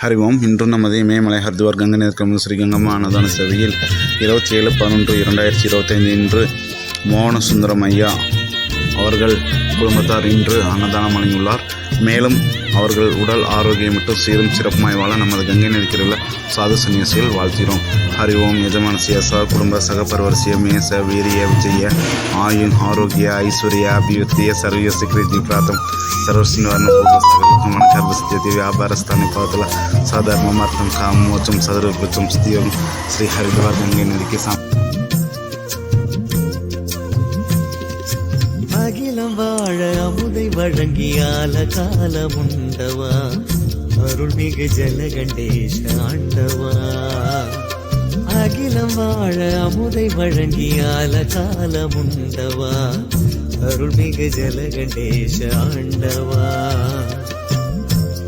ஹரி ஓம் இன்று நமது இமயமலை ஹரித்வார் கங்கை நேர்கமல் ஸ்ரீகங்கம்மா அன்னதான சேவையில் இருபத்தி ஏழு பதினொன்று இரண்டாயிரத்தி இருபத்தைந்து இன்று மோகனசுந்தரம் ஐயா அவர்கள் குடும்பத்தார் இன்று அன்னதானம் வழங்கியுள்ளார் மேலும் அவர்கள் உடல் ஆரோக்கியம் மட்டும் சீரும் சிறப்புமாய் வாழ நமது கங்கை நதிக்கிற சாது சன்னியாசிகள் வாழ்த்துகிறோம் ஹரி ஓம் எஜமான சியாசா குடும்ப சகபரவரிசிய மேச வீரிய விஜய ஆயுன் ஆரோக்கிய ஐஸ்வர்யா அபிவிருத்திய சர்வீய சிக்ரிஜி பிராத்தம் సర్వశ్రీవారిని పూజిస్తారు గర్భస్థితి వ్యాపార స్థాని కోతల సాధారణ మార్గం కామోచం సదరూపచం స్థియం శ్రీ హరిద్వార్ గంగే నదికి அகிலம் வாழ அமுதை வழங்கியால காலம் உண்டவா அருள்மிகு ஜலகண்டேஷ ஆண்டவா அகிலம் வாழ அமுதை வழங்கியால காலம் உண்டவா அருள்மிகு ஜலகண்டேஷ ஆண்டவா.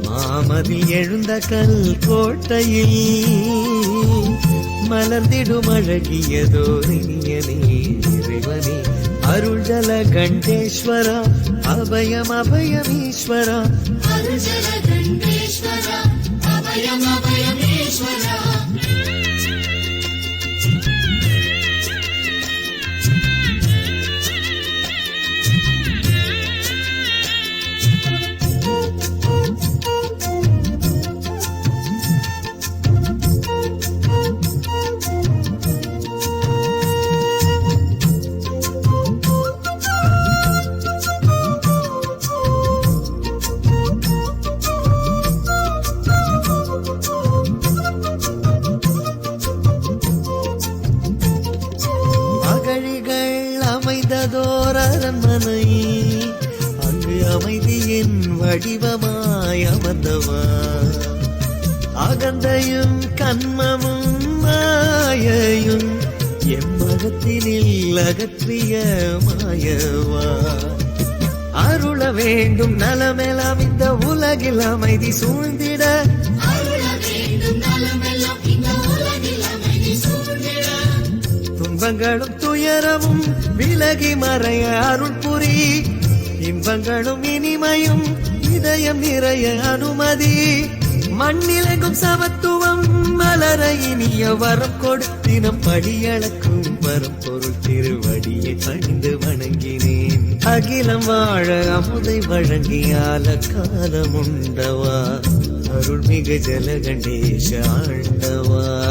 மாமதில் எழுந்த கல் கோட்டையில் மலர்ந்திடும் அழகியதோரினியனே இறைவனே. அருள் ஜல கண்டேஸ்வரா அபயம் அபயம் ஈஸ்வரா ஜல கண்டேஸ்வரா அபயம் அமைந்ததோர் அரண்மனை அங்கு அமைதியின் வடிவமாய் அமர்ந்தவா? அகந்தையும் கண்மமும் மாயையும் எம்மகத்தினில் அகற்றிய மாயவா? அருள வேண்டும் நலமெலாம் இந்த உலகில் அமைதி சூழ்ந்திட. இன்பங்களும் துயரமும் விலகி மறைய அருள் புரி. இன்பங்களும் இனிமையும் இதயம் நிறைய அனுமதி. மண்ணிலங்கும் சமத்துவம் மலர இனிய வரம் கொடுத்தினம். படியளக்கும் வரம் பொருள் திருவடியை பணிந்து வணங்கினேன். அகிலம் வாழ அமுதை வழங்கியால காலமுண்டவா அருள்மிகு ஜலகண்டேஷ ஆண்டவா.